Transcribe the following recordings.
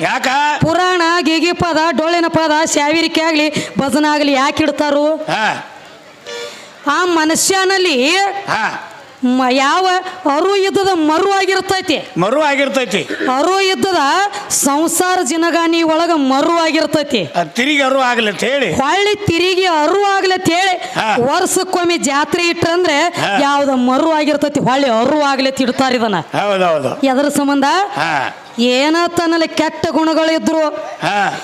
ಯಾಕ? ಪುರಾಣ ಗಿಗಿ ಪದ ಡೊಳ್ಳಿನ ಪದ ಸ್ಯಾವಿರಿಕೆ ಆಗ್ಲಿ ಭಜನ ಆಗ್ಲಿ ಯಾಕೆ ಇಡ್ತಾರು? ಆ ಮನುಷ್ಯನಲ್ಲಿ ಮ- ಯಾವ ಅರು ಯುದ್ಧದ ಮರು ಆಗಿರ್ತೈತಿ. ಮರು ಆಗಿರ್ತೈತಿ. ಅರು ಯುದ್ಧದ ಸಂಸಾರ ಜಿನಗಾನಿ ಒಳಗ ಮರು ಆಗಿರ್ತೈತಿ. ಅದ್ ತಿರುಗಿ ಅರು ಆಗ್ಲತ್ ಹೇಳಿ. ಹೊಳ್ಳಿ ತಿರುಗಿ ಅರು ಆಗ್ಲತ್ ಹೇಳಿ ಹಾ. ವರ್ಷಕ್ಕೊಮ್ಮೆ ಜಾತ್ರೆ ಇಟ್ರಂದ್ರೆ ಹಾ. ಯಾವ್ದ ಮರು ಆಗಿರ್ತೈತಿ ಹೊಳ್ಳಿ ಅರು ಆಗ್ಲತ್ ಇಡ್ತಾರ ಇದನ್ನ. ಹೌದೌದು. ಎದ್ರ ಸಂಬಂಧ? ಹಾ. ಏನ ತನ್ನಲ್ಲಿ ಕೆಟ್ಟ ಗುಣಗಳಿದ್ರು ಹಾ.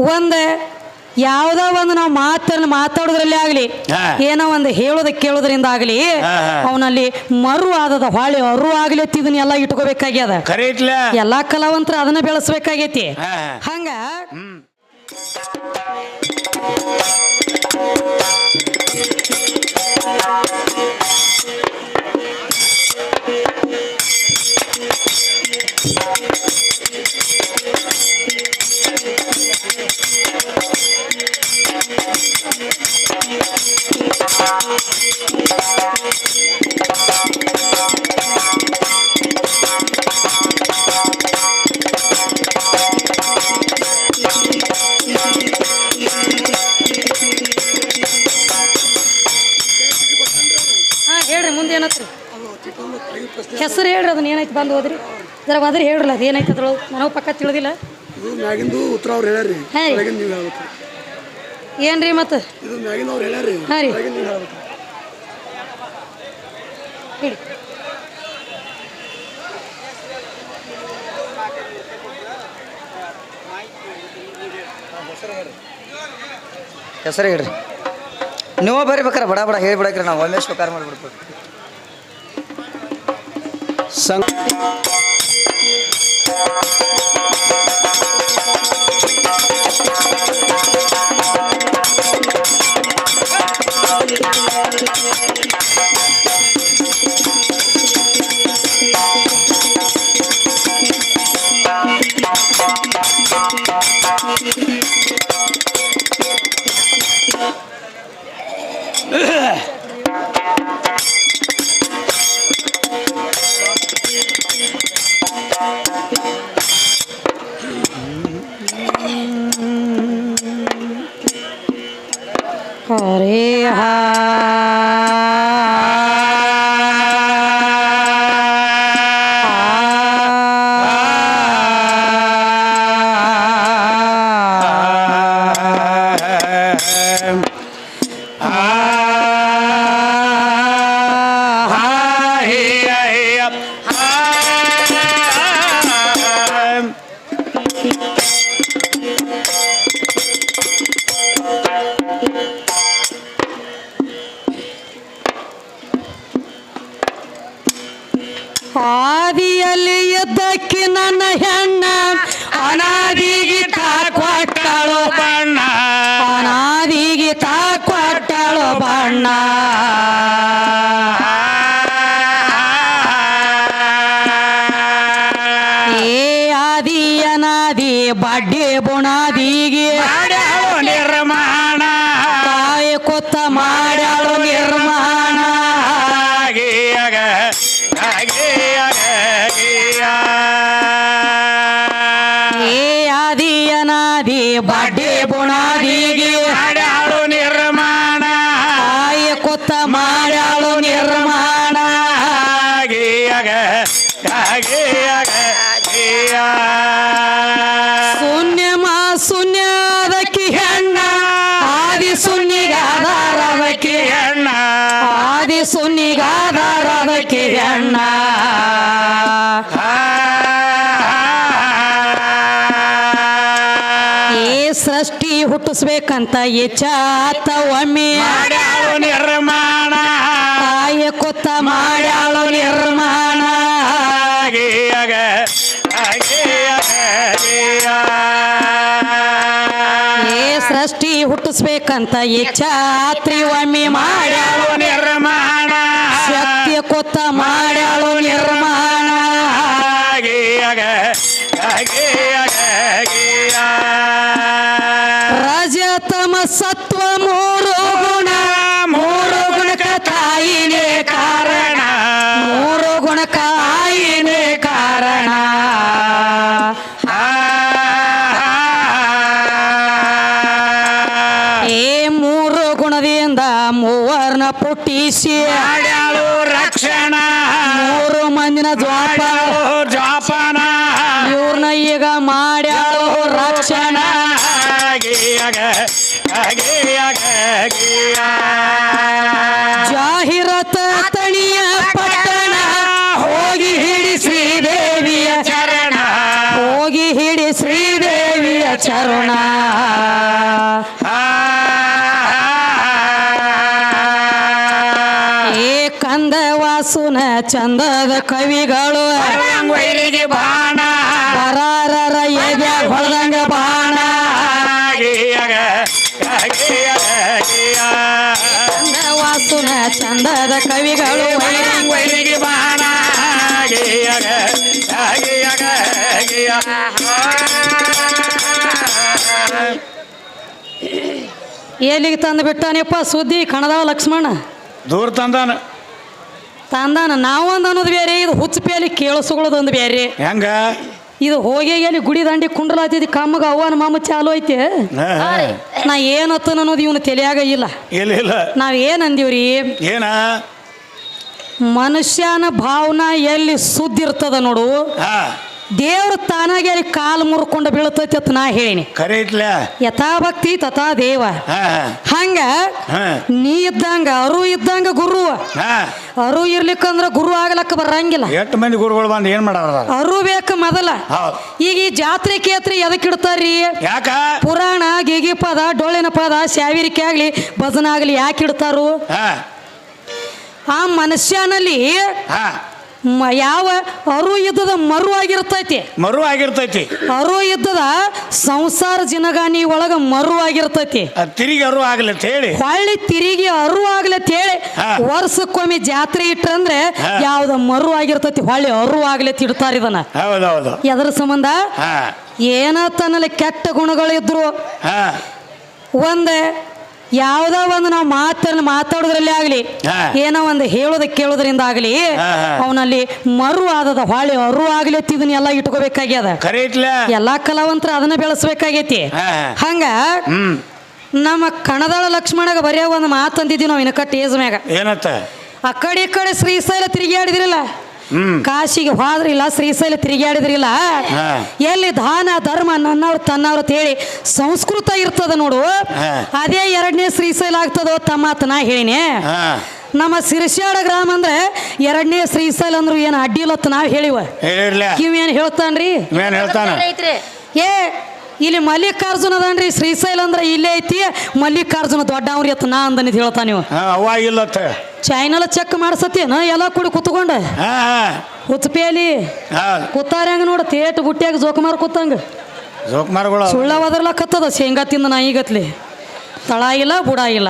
ಒಂದ್ ಯಾವ್ದೋ ಒಂದು ನಾವು ಮಾತನ್ನ ಮಾತಾಡೋದ್ರಲ್ಲಿ ಆಗಲಿ ಏನೋ ಒಂದು ಹೇಳೋದ ಕೇಳೋದ್ರಿಂದ ಆಗ್ಲಿ. ಅವನಲ್ಲಿ ಮರು ಆದದ ಹೊಳೆ ಅರು ಆಗ್ಲತ್ತಿ ಇದನ್ನೆಲ್ಲ ಇಟ್ಕೋಬೇಕಾಗ್ಯದ. ಎಲ್ಲಾ ಕಲಾವಂತರ ಅದನ್ನ ಬೆಳೆಸ್ಬೇಕಾಗೈತಿ. ಹಂಗ ಮುಂದೆ ಏನತ್ರಿ? ಹೆಸರು ಹೇಳ್ರಿ ಅದನ್ನ ಏನೈತಿ ಬಂದು ಹೋದ್ರಿ? ಜರ ಬಂದ್ರೆ ಹೇಳ್ರಲ್ಲ ಅದು ಏನೈತಿ ಅದ್ರೊಳಗೆ? ನನಗೂ ಪಕ್ಕ ತಿಳಿದಿಲ್ಲ? ಇದು ಮ್ಯಾಗಿಂದು ಉತ್ತರ ಅವ್ರು ಹೇಳ್ಯಾರಿ ಕೆಳಗಿಂದ ನೀವು ಹೇಳ್ಬೇಕು. ಏನ್ರಿ ಮತ್ತೆ ಇದು ಮ್ಯಾಗಿಂದ ಅವ್ರು ಹೇಳ್ಯಾರಿ ಹಾ ರೀ. ಕೆಳಗಿಂದ ನೀವು ಹೇಳ್ಬೇಕು. ಹೇಳಿ ಹೆಸರು ಹೇಳ್ರಿ. ನೀವು ಬರಿಬೇಕಾರ ಬಡ ಬಡ ಹೇಳ್ಬಿಡಕ್ರಿ ನಾವು. ಒಮ್ಮೆ ಸ್ವೀಕಾರ ಮಾಡಿಬಿಡ್ಬೇಕು संग বাড়ে ಹುಟ್ಟಿಸ್ಬೇಕಂತ ಎಚ್ಚಾತ ಒಮ್ಮೆ ಮಾಡ್ಯಾಳು ನಿರ್ಮಾಣ. ತಾಯಿ ಕೊತ್ತ ಮಾಡ್ಯಾಳು ನಿರ್ಮಾಣ. ಏ ಸೃಷ್ಟಿ ಹುಟ್ಟಿಸ್ಬೇಕಂತ ಎಚ್ಚಾತ್ರಿ ಒಮ್ಮೆ ಮಾಡ್ಯಾಳು ಮೂವರ್ನ ಪುಟ್ಟಿಸಿ. ರಕ್ಷಣ. ಮೂರು ಮಂದಿನ ದ್ವಾಪ. ವಾಸುನ ಚಂದದ ಕವಿಗಳು. ಬಾಣ. ಬರಾರರ ಎದ್ಯಾಗ ಹೊಳದಂಗ ಬಾಣ. ಗೀಯಗ ಗೀಯಗ ಗೀಯ ಕಂದ ವಾಸುನ ಚಂದದ ಕವಿಗಳು. ಬಾಣ. ಗೀಯಗ ಗೀಯಗ ಗೀಯ ಎಲ್ಲಿಗೆ ತಂದು ಬಿಟ್ಟಾನಪ್ಪ ಸುದ್ದಿ ಕಣದಾವ ಲಕ್ಷ್ಮಣ? ದೂರ ತಂದಾನ. ತಂದಾನ ನಾವೊಂದು ಅನ್ನೋದು ಬೇರೆ ಇದು ಹುಚ್ಚಪೇಲಿ ಕೇಳಿಸ್ಕೊಳ್ಳೋದೊಂದು ಬೇರೆ. ಹೆಂಗ? ಇದು ಹೋಗಿ ಎಲ್ಲಿ ಗುಡಿ ದಂಡಿ ಕುಂಡ್ರಲಾತಿದ್ ಕಮ್ಮಗ ಅವ್ವನ ಮಾಮ ಚಾಲು ಐತೆ. ನಾ ಏನತ್ತನ ಅನ್ನೋದು ಇವನು ತಲೆಯಾಗ ಇಲ್ಲ. ಇಲ್ಲ ಇಲ್ಲ. ನಾವ್ ಏನ್ ಅಂದೀವ್ರಿ? ಏನ? ಮನುಷ್ಯನ ಭಾವನಾ ಎಲ್ಲಿ ಸುದ್ದಿರ್ತದ ನೋಡು. ಹಾ. ದೇವ್ರ ತಾನಾಗೆ ಅಲ್ಲಿ ಕಾಲು ಮುರ್ಕೊಂಡು ಬೀಳ್ತೈತಿ ಅಂತ ನಾ ಹೇಳಿನಿ. ಕರೆ ಇಟ್ಲ? ಯಥಾ ಭಕ್ತಿ ತಥಾ ದೇವ. ಹಂಗ ನೀ ಇದ್ದಂಗ ಅರು ಇದ್ದಂಗ ಗುರು ಅರು ಇರ್ಲಿಕ್ಕಂದ್ರ ಗುರು ಆಗ್ಲಕ್ಕ ಬರಂಗಿಲ್ಲ. ಎಷ್ಟು ಮಂದಿ ಗುರುಗಳು ಬಂದು ಏನ್ ಮಾಡಾರ ಅರು ಬೇಕು ಮೊದಲ. ಈಗ ಈ ಜಾತ್ರೆ ಕೇತ್ರಿ ಎದಕ್ಕೆ ಇಡ್ತಾರ್ರಿ? ಯಾಕ? ಪುರಾಣ ಗಿಗಿ ಪದ ಡೊಳ್ಳಿನ ಪದ ಶಾವಿರಿಕೆ ಆಗ್ಲಿ ಭಜನ ಆಗ್ಲಿ ಯಾಕೆ ಇಡ್ತಾರು? ಆ ಮನುಷ್ಯನಲ್ಲಿ ಮ- ಯಾವ ಅರು ಯುದ್ಧದ ಮರು ಆಗಿರ್ತೈತಿ. ಮರು ಆಗಿರ್ತೈತಿ. ಅರು ಯುದ್ಧದ ಸಂಸಾರ ಜಿನಗಾನಿ ಒಳಗ ಮರು ಆಗಿರ್ತೈತಿ. ಅದ್ ತಿರುಗಿ ಅರು ಆಗ್ಲಿ ಅಂತ ಹೇಳಿ. ಹೊಳ್ಳಿ ತಿರುಗಿ ಅರು ಆಗ್ಲತ್ ಹೇಳಿ ವರ್ಷಕ್ಕೊಮ್ಮೆ ಜಾತ್ರೆ ಇಟ್ರಂದ್ರೆ. ಯಾವ್ದ ಮರು ಆಗಿರ್ತೈತಿ ಹೊಳ್ಳಿ ಅರು ಆಗ್ಲತ್ ಇಡ್ತಾರ ಇದನ್ನ. ಹೌದೌದು. ಎದ್ರ ಸಂಬಂಧ? ಏನ ತನ್ನಲ್ಲಿ ಕೆಟ್ಟ ಗುಣಗಳಿದ್ರು ಒಂದ ಯಾವ್ದೋ ಒಂದು ನಾವು ಮಾತನ್ನು ಮಾತಾಡೋದ್ರಲ್ಲಿ ಆಗಲಿ ಏನೋ ಒಂದು ಹೇಳೋದ ಕೇಳೋದ್ರಿಂದ ಆಗ್ಲಿ. ಅವನಲ್ಲಿ ಮರು ಆದದ ಹೊಳೆ ಅರು ಆಗಲಿ ಇದನ್ನ ಎಲ್ಲ ಇಟ್ಕೋಬೇಕಾಗ್ಯದ. ಎಲ್ಲಾ ಕಲಾವಂತರ ಅದನ್ನ ಬೆಳೆಸ್ಬೇಕಾಗೈತಿ. ಹಂಗ ನಮ್ಮ ಕಣದಾಳ ಲಕ್ಷ್ಮಣಗ ಬರೆಯೋ ಒಂದು ಮಾತಂದಿದ್ವಿ ನಾವು ಇನ್ನ ಏಜ್ ಮ್ಯಾಗ. ಏನತ್ತ? ಆ ಕಡೆ ಈ ಕಡೆ ಶ್ರೀಶೈಲ ತಿರುಗಾಡಿದ್ರಲ್ಲ ಹ್ಮ್ ಕಾಶಿಗೆ ಹೋದ್ರಿಲ್ಲ ಶ್ರೀಶೈಲ ತಿರುಗಾಡಿದ್ರಿಲ್ಲ. ಎಲ್ಲಿ ದಾನ ಧರ್ಮ ನನ್ನವ್ರು ತನ್ನವ್ರು ಅಂತ ಹೇಳಿ ಸಂಸ್ಕೃತ ಇರ್ತದ ನೋಡು. ಅದೇ ಎರಡನೇ ಶ್ರೀಶೈಲ ಆಗ್ತದೋ ತಮ್ಮ ನಾ ಹೇಳಿನಿ. ನಮ್ಮ ಸಿರಿಸ್ಯಾಡ ಗ್ರಾಮ ಅಂದ್ರೆ ಎರಡನೇ ಶ್ರೀಶೈಲ ಅಂದ್ರು ಏನು ಅಡ್ಡಿಲತ್ತ ನಾವು ಹೇಳಿವ. ಏನ್ ಕಿವ್ ಏನು ಹೇಳ್ತಾನ್ರಿ? ಏನ್ ಹೇಳ್ತಾನ? ಏ ಇಲ್ಲಿ ಮಲ್ಲಿಕಾರ್ಜುನ ಅದನ್ರಿ ಶ್ರೀಶೈಲ ಅಂದ್ರೆ ಇಲ್ಲೇ ಐತಿ ಮಲ್ಲಿಕಾರ್ಜುನ ದೊಡ್ಡವ್ರಿ ಅತ್ತ ನಾ ಅಂದನಿದ್ ಹೇಳ್ತಾನ ನೀವು. ಹಾ ಅವ್ವ ಇಲ್ಲತ್ತ ಚಾಯ್ನಲ್ ಚೆಕ್ ಮಾಡ್ಸತ್ತೇನ ಎಲ್ಲ ಕೂಡಿ ಕುತ್ಕೊಂಡ. ಹಾ ಹಾ. ಹುಚ್ಚಪೇಲಿ ಹೌದು ಕೂತಾರ ಹೆಂಗ ನೋಡ ತೇಟ್ ಬುಟ್ಟ್ಯಾಗ ಜೋಕುಮಾರ್ ಕೂತಂಗ. ಕುತ್ತಂಗ ಸುಳ್ಳ ಕತ್ತದ ಶೇಂಗಾ ತಿಂದ ನಾಯಿಗತ್ಲಿ ತಳ ಇಲ್ಲ ಬುಡ ಇಲ್ಲ.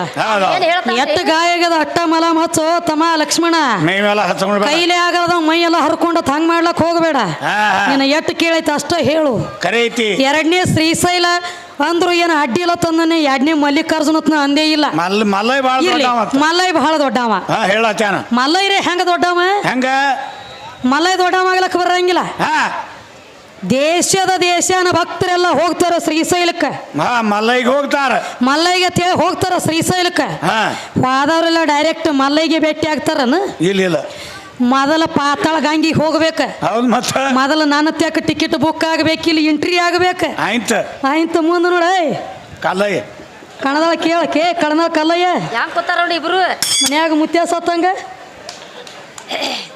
ಎತ್ತ ಗಾಯ ಆಗ್ಯದ ಅಟ್ಟ ಮಲ ಮಚ್ಚೋ ತಮ್ಮ ಲಕ್ಷ್ಮಣ. ಮೈ ಮೇಲೆ ಹಚ್ಕೊಂಡ್ ಕೈಲೇ ಆಗದ ಮೈ ಎಲ್ಲ ಹರ್ಕೊಂಡು ಹಂಗ್ ಮಾಡ್ಲಕ್ ಹೋಗಬೇಡ. ಹಾ ಎಟ್ಟು ಕೇಳೈತೆ ಅಷ್ಟ ಹೇಳು. ಕರೈತಿ. ಐತಿ ಎರಡನೇ ಶ್ರೀಶೈಲ ಅಂದ್ರು ಏನು ಅಡ್ಡಿ ಇಲ್ಲ ತಂದನೆ ಎರಡನೇ ಮಲ್ಲಿಕಾರ್ಜುನತ್ನ ಅಂದೇ ಇಲ್ಲ. ಮಲ್ ಮಲ್ಲೈ ಬಹಳ ಇರ್ಲಿ ಮಲ್ಲೈ ಬಹಳ ದೊಡ್ಡವ. ಹಾ ಹೇಳತ್ತಾನ ಮಲ್ಲೈರೇ ಹೆಂಗ ದೊಡ್ಡವ? ಹೆಂಗ? ಮಲ್ಲೈ ದೊಡ್ಡವ ಆಗ್ಲಕ್ ಬರಂಗಿಲ್ಲ. ಹಾ. ದೇಶದ ದೇಶಾನ ಭಕ್ತರೆಲ್ಲ ಹೋಗ್ತಾರ ಶ್ರೀಶೈಲಕ್ಕೆ ಹಾ ಮಲ್ಲೈಗೆ ಹೋಗ್ತಾರ. ಮಲ್ಲೈಗೆ ತೇಳಿ ಹೋಗ್ತಾರ ಶ್ರೀಶೈಲಕ್ಕೆ ಹಾ. ಹೋದವರೆಲ್ಲ ಡೈರೆಕ್ಟ್ ಮಲ್ಲೈಗೆ ಭೇಟಿ ಆಗ್ತಾರನ? ಇಲ್ಲ ಇಲ್ಲ. ಮೊದಲ ಪಾತಾಳ ಗಂಗಿಗೆ ಹೋಗ್ಬೇಕ. ಹೌದು ಮತ್ತ? ಮೊದಲ ನನ್ನ ತ್ಯಾಕ ಟಿಕೆಟ್ ಬುಕ್ ಆಗ್ಬೇಕು ಇಲ್ಲಿ ಎಂಟ್ರಿ ಆಗ್ಬೇಕು. ಆಯ್ತು. ಆಯ್ತು ಮುಂದೆ ನೋಡ ಕಲ್ಲಯ್ಯ. ಕಣದಾಳ ಕೇಳ ಕೇ ಕಣದಾಳ ಕಲ್ಲಯ್ಯ. ಯಾಕೆ ಗೊತ್ತಾರ ನೋಡಿ ಇಬ್ರು? ಮನ್ಯಾಗ ಮುತ್ಯ ಸತ್ತಂಗ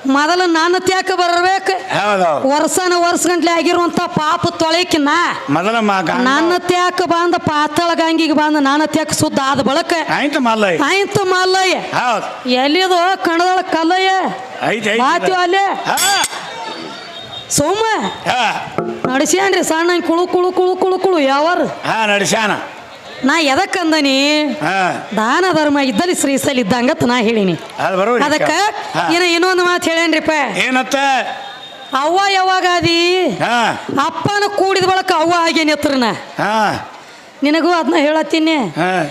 ಮೊದಲ ನಾನು ತ್ಯಾಕ ಬರಬೇಕು ಹೌದು. ವರ್ಷನ ವರ್ಷ ಗಂಟ್ಲೆ ಆಗಿರುವಂತ ಪಾಪ ತೊಳಕಿನ ಮೊದಲ ಮಗ ನನ್ನ ತ್ಯಾಕ ಬಂದ ಪಾತಳ ಗಂಗಿಗೆ ಬಂದ ನನ್ನ ತ್ಯಾಕ ಸುದ್ದ ಆದ ಬಳಕ ಆಯ್ತು ಮಾಲಯ್ಯ ಆಯ್ತು ಮಲ್ಲಯ್ಯ. ಹೌದು. ಎಲ್ಲಿದು ಕಣದೊಳ ಕಲ್ಲಯ್ಯ. ಐತೆ ಮಾತು ಅಲ್ಲೇ. ಸೋಮ. ನಡೆಸ್ಯಾನ್ರಿ ಸಣ್ಣ ಕುಳು ಕುಳು ಕುಳು ಕುಳು ಕುಳು ಯಾವಾರ? ಹಾ ನಡಿಸ್ಯಾನ. ನಾ ಎದಕ್ಕಂದನಿ ಹಾ. ದಾನ ಧರ್ಮ ಇದ್ದಲ್ಲಿ ಸಲ್ ಇದ್ದಂಗತ್ ನಾ ಹೇಳಿನಿ. ಅದಕ್ಕ. ಏನ ಇನ್ನೊಂದು ಮಾತು ಹೇಳೇನ್ರಿಪ್ಪ? ಏನತ್ತ? ಅವ್ವ ಯಾವಾಗ ಅದಿ ಅಪ್ಪನ ಕೂಡಿದ ಬಳಕ ಅವ್ವ ಆಗೇನಿ ಹತ್ರನ. ನಿನಗೂ ಅದನ್ನ ಹೇಳತ್ತೀನಿ. ಹಾ.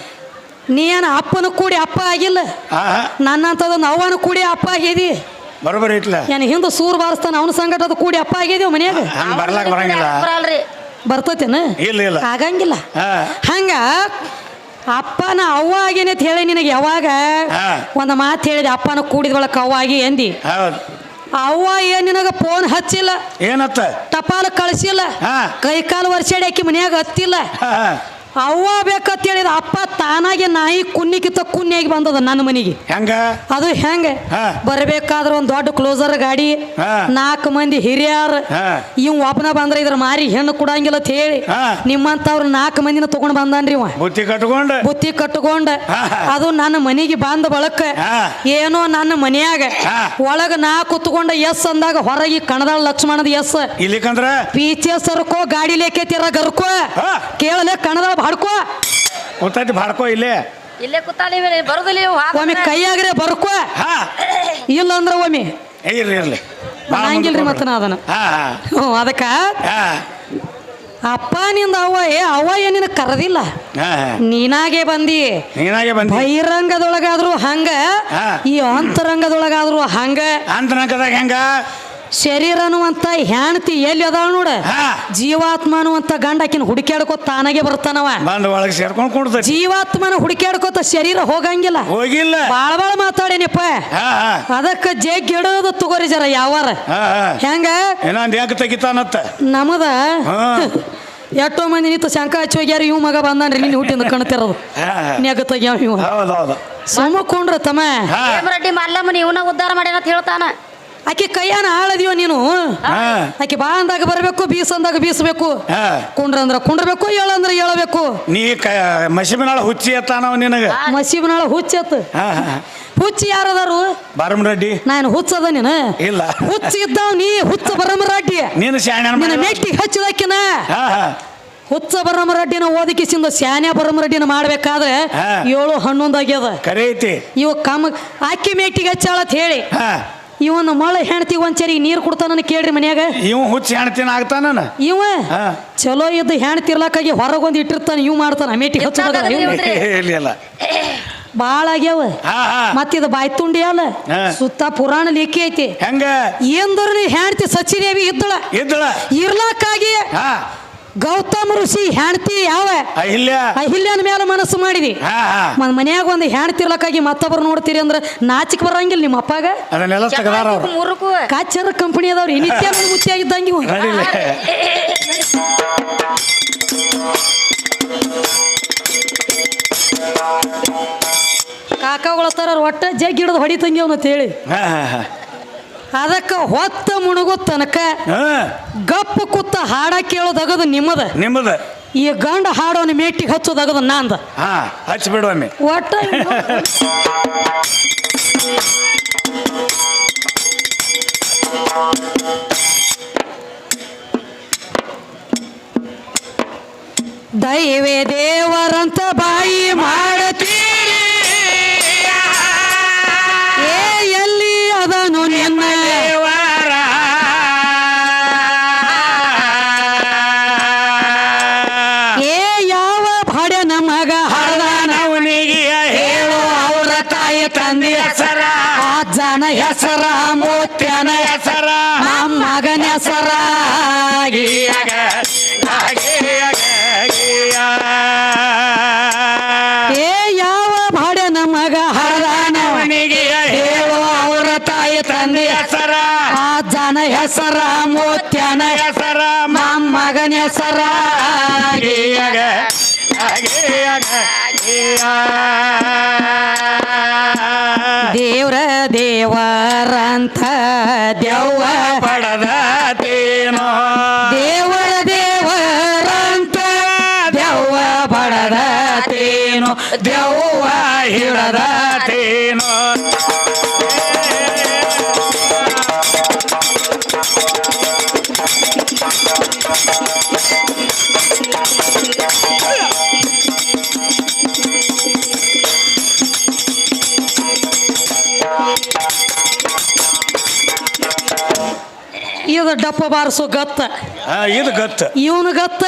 ನೀ ಏನ ಅಪ್ಪನ ಕೂಡಿ ಅಪ್ಪ ಆಗಿಲ್ಲ? ಹಾ ನನ್ನಂತದೊಂದು ಅವ್ವನ ಕೂಡಿ ಅಪ್ಪ ಆಗಿದಿ? ಬರೋಬರ್ ಇಟ್ಲ. ಏನ್ ಹಿಂದೆ ಸೂರ್ ಬಾರಿಸ್ತಾನ ಅವನ ಸಂಗಟ ಅದು ಕೂಡಿ ಅಪ್ಪ ಆಗಿದೀವಿ ಮನೆಯಾಗ? ಬರಂಗಿಲ್ಲ. ಬರಲ್ರಿ. ಬರ್ತೈತೇನ? ಇಲ್ಲ ಇಲ್ಲ. ಆಗಂಗಿಲ್ಲ. ಹಂಗ ಅಪ್ಪನ ಅವ್ವ ಆಗೇನೆ ಅಂತ ಹೇಳಿ ನಿನಗೆ ಯಾವಾಗ. ಒಂದು ಮಾತು ಹೇಳಿದೆ ಅಪ್ಪನ ಕೂಡಿದ ಒಳಗೆ ಅವ್ವ ಆಗಿ ಎಂದಿ ಅವ್ವ ಏನ್ ನಿನಗ ಫೋನ್ ಹಚ್ಚಿಲ್ಲ? ಏನತ್ತ? ಟಪಾಲು ಕಳಿಸಿಲ್ಲ. ಕೈ ಕಾಲು ವರ್ಷಾಡಿ ಆಕಿ ಮನ್ಯಾಗ ಹತ್ತಿಲ್ಲ. ಅವ್ವ ಬೇಕಂತ ಹೇಳಿದ ಅಪ್ಪ ತಾನಾಗೆ ನಾಯಿ ಕುನ್ನಿಕಿತ ಕುನ್ನಿಯಾಗಿ ಬಂದದ ನನ್ನ ಮನೆಗೆ. ಹೆಂಗ? ಅದು ಹೆಂಗ? ಬರಬೇಕಾದ್ರ ಒಂದ್ ದೊಡ್ಡ ಕ್ಲೋಸರ್ ಗಾಡಿ ನಾಲ್ಕು ಮಂದಿ ಹಿರಿಯರ್. ಇವ್ ಒಬ್ಬನ ಬಂದ್ರ ಇದ್ರ ಮಾರಿ ಹೆಣ್ಣು ಕೊಡಂಗಿಲ್ಲ ಅಂತ ಹೇಳಿ. ನಿಮ್ಮಂತವ್ರ ನಾಲ್ಕು ಮಂದಿನ ತಗೊಂಡ್ ಬಂದಾನ್ರಿ ಇವ. ಬುತ್ತಿ ಕಟ್ಕೊಂಡ? ಬುತ್ತಿ ಕಟ್ಕೊಂಡ. ಅದು ನನ್ನ ಮನೆಗೆ ಬಂದ ಬಳಕ. ಏನೋ ನನ್ನ ಮನೆಯಾಗ. ಒಳಗ ನಾ ಕುತ್ಕೊಂಡ ಎಸ್ ಅಂದಾಗ ಹೊರಗೆ ಕಣದಾಳ ಲಕ್ಷ್ಮಣದ ಎಸ್. ಇಲ್ಲಿಕಂದ್ರ ಪೀಚೆ ಸರ್ಕೋ ಗಾಡಿ ಲೇಕೈತಿರ ಗರ್ಕೋ. ಕೇಳಲೆ ಕಣದಾಳ ಬಾಡ್ಕೋ ಗೊತ್ತೈತಿ ಬಾಡ್ಕೋ ಇಲ್ಲೇ. ಇಲ್ಲೇ ಕೂತಾಳಿ ಬರೋದಿಲ್ಲ ಇವು ಒಮ್ಮೆ ಕೈಯಾಗ್ರೆ ಬರ್ಕೋ. ಹಾ. ಇಲ್ಲ ಅಂದ್ರೆ ಒಮ್ಮೆ. ಏ, ಇರ್ಲಿ ಇರ್ಲಿ. ಭಾಳ ಹಂಗಿಲ್ರಿ ಮುಂದಕ್ಕೆ ಮತ್ತ ನಾ ಅದನ್ನ ಹಾ ಹಾ. ಹ್ಞೂ ಅದಕ್ಕ ಹಾ. ಅಪ್ಪ ನಿಂದ ಅವ್ವ ಏ ಅವ್ವ ಏನಿನ ಕರೆದಿಲ್ಲ. ಹಾ ಹಾ. ನೀನಾಗೆ ಬಂದಿ. ನೀನಾಗೆ ಬಂದಿ. ಬಹಿರಂಗದೊಳಗಾದ್ರು ಹಂಗ. ಹಾ. ಈ ಅಂತರಂಗದೊಳಗಾದ್ರು ಹಂಗ. ಅಂತನಕದಾಗ ಹೆಂಗ? ಶರೀರ ಅನ್ನುವಂತ ಹೆಣ್ತಿ ಎಲ್ಲಿ ಅದಾವ ನೋಡ? ಜೀವಾತ್ಮನು ಜೀವಾತ್ಮ ಅನ್ನುವಂತ ಗಂಡ ಆಕಿನ ಹುಡುಕ್ಯಾಡ್ಕೋ ತಾನಾಗೆ ಬರ್ತಾನವ ಸೇರ್ಕೊಂಡ್ ಒಳಗೆ ಸೇರ್ಕೊಂಡು ಕೊಡ್ತೈತಿ. ಜೀವಾತ್ಮನ ಹುಡುಕ್ಯಾಡ್ಕೋತ ಶರೀರ ಹೋಗಂಗಿಲ್ಲ. ಹೋಗಿಲ್ಲ. ಬಾಳ ಬಾಳ ಮಾತಾಡೇನಪ್ಪ. ಅದಕ್ಕ ಜಗ್ ತಗೋರಿ ಜರ ಯಾವಾರ. ಹೆಂಗ? ಏನಂದ್ ಯಾಕೆ ತೆಗಿತಾನತ್ತ. ನಮದ? ಹಾ. ಎಷ್ಟೋ ಮಂದಿ ನಿಂತು ಶಂಕ ಹಚ್ಚಿ ಹೋಗ್ಯಾರ ಇವ್ ಮಗ ಬಂದಾನ್ರಿ ನಿನ್ನ ಹುಟ್ಟಿಂದ ಕಣ್ತಿರೋದು. ನೆಗ ತೆಗ್ಯಾವ ಇವ. ಸುಮ್ಮಕೊಂಡ್ರ ತಮ್ಮ ಮಲ್ಲಮ್ಮನ ಇವನ ಉದ್ಧಾರ ಮಾಡ್ಯಾನ ಅಂತ ಹೇಳ್ತಾನ. ಆಕಿ ಕೈಯಾನ ಆಳದಿವ ನೀನು? ಹಾ. ಆಕಿ ಬಾ ಅಂದಾಗ ಬರಬೇಕು ಬೀಸ್ ಅಂದಾಗ ಬೀಸಬೇಕು. ಹಾ. ಕುಂಡ್ರ ಅಂದ್ರ ಕುಂಡ್ರಬೇಕು ಏಳಂದ್ರ ಏಳಬೇಕು. ನೀ ಕ ಮಸಿಬಿನಾಳ ಹುಚ್ಚಿ ಎತ್ತಾನವ ನಿನಗ? ಮಸೀಬನಾಳ ಹುಚ್ಚಿ ಹಾ ಹಾ ಹುಚ್ಚಿ ಯಾರದಾರು? ಬಾರಮ್ ರೆಡ್ಡಿ. ನಾನು ಹುಚ್ಚದ ನೀನು? ಇಲ್ಲ. ಹುಚ್ಚಿ ಇದ್ದಾವ್ ನೀ ಹುಚ್ಚ ಬರಮರಾಡ್ಡಿ ನೀನು ಶಾಣ್ಯಾನ ನಿನ್ನ ಮೆಟ್ಟಿ ಮೆಟ್ಟಿಗೆ ಹಚ್ಚಿದಕ್ಕಿನ? ಹಾ ಹಾ. ಹುಚ್ಚ ಬರಮರಡ್ಡಿನ ಓದಕಿಸಿಂದ ಸ್ಯಾನ್ಯ ಬರಮರಡ್ಡಿನ ಮಾಡ್ಬೇಕಾದ್ರೆ ಹಾ. ಏಳು ಹನ್ನೊಂದು ಆಗ್ಯದ ಕರೆ ಐತಿ. ಇವ ಕಮ್ಮ ಅಕ್ಕಿ ಮೇಟಿಗೆ ಹಚ್ಚಾಳತ್ ಹೇಳಿ. ಹಾ. ಇವನು ಮಳ ಹೆಣ್ತಿ ಒಂಚರಿ ನೀರು ಕೊಡ್ತಾನ ಕೇಳ್ರಿ ಮನ್ಯಾಗ. ಇವ್ ಹುಚ್ಚ ಹೆಣ್ತಿನ ಆಗ್ತಾನ ಇವ ಚಲೋ ಇದ್ದ ಹೆಣ್ತಿ ಇರ್ಲಕ್ಕಾಗಿ ಹೊರಗೊಂದು ಇಟ್ಟಿರ್ತಾನೆ ಇವ್ ಮಾಡ್ತಾನ ಮೇಟಿ ಬಾಳ ಇಲ್ಲ ಭಾಳ ಆಗ್ಯಾವ. ಮತ್ತಿದ ಬಾಯ್ ತುಂಡಿ ಅಲ್ಲ ಸುತ್ತ ಪುರಾಣ ಲೇಖಿ ಐತಿ. ಹೆಂಗ? ಎಂದ್ರ ಹೆಣ್ತಿ ಸಚಿದೇವಿ ಇದ್ದಳ. ಇದ್ದಳ. ಇರ್ಲಕ್ಕಾಗಿ ಹಾ. ಗೌತಮ ಋಷಿ ಹೆಣ್ತಿ ಯಾವ? ಅಹಿಲ್ಯ. ಅಹಿಲ್ಯನ ಮೇಲೆ ಮನಸ್ಸು ಮಾಡಿದಿ. ಹಾ ಹಾ. ಮನ್ ಮನ್ಯಾಗ ಒಂದು ಹೆಣ್ತಿರ್ಲಕ್ಕಾಗಿ ಮತ್ತೊಬ್ರು ನೋಡ್ತೀರಿ ಅಂದ್ರೆ ನಾಚಿಕ್ ಬರಂಗಿಲ್ಲ ನಿಮ್ಮ ಅಪ್ಪಾಗ. ಅದನ್ನೆಲ್ಲ ತೆಗದಾರ ಅವ್ರು. ಮೂರಕ್ಕೂ ಕಾಚರ ಕಂಪನಿ ಅದಾವ್ರಿ. ನಿತ್ಯ ಮುತ್ತಿಯಾಗಿದ್ದಂಗೆ ಇವ. ನಡಿಲ್ಲ ಕಾಕಾಗಳ ತರ ಒಟ್ಟ ಜಗ್ ಹಿಡಿದು ಹೊಡಿತಂಗಿ ಅಂತ ಹೇಳಿ ಹಾ ಹಾ ಹಾ. ಅದಕ್ಕ ಹೊತ್ತ ಮುಣಗೋ ತನಕ ಗಪ್ಪು ಕುತ್ತ ಹಾಡ ಕೇಳೋದಾಗದು ನಿಮ್ಮದ? ನಿಮ್ಮದ. ಈ ಗಂಡ ಹಾಡೋನ ಮೇಟಿಗೆ ಹಚ್ಚೋದಾಗದ ನಾಂದ? ಹಾ ಹಚ್ಚಿ ಬಿಡುವಮ್ಮಿ ಒಟ್ಟ ದೈವೇ ದೇವರಂತ ಬಾಯಿ ಮಾಡತೀರಿ ಮಗನ ದೇವರಂಥ ದೇವ ಪಡದ ತೇನೋ. ದೇವ್ರ ದೇವರಂತ ದೇವ ಪಡದ ತೇನೋ. ದೇವ ಹಿಡದ ಬಡದತೇನು ಇದು ಡಪ್ಪ ಬಾರಿಸೋ ಗತ್ತ. ಇದು ಗತ್ತ. ಇವನು ಗತ್ತ.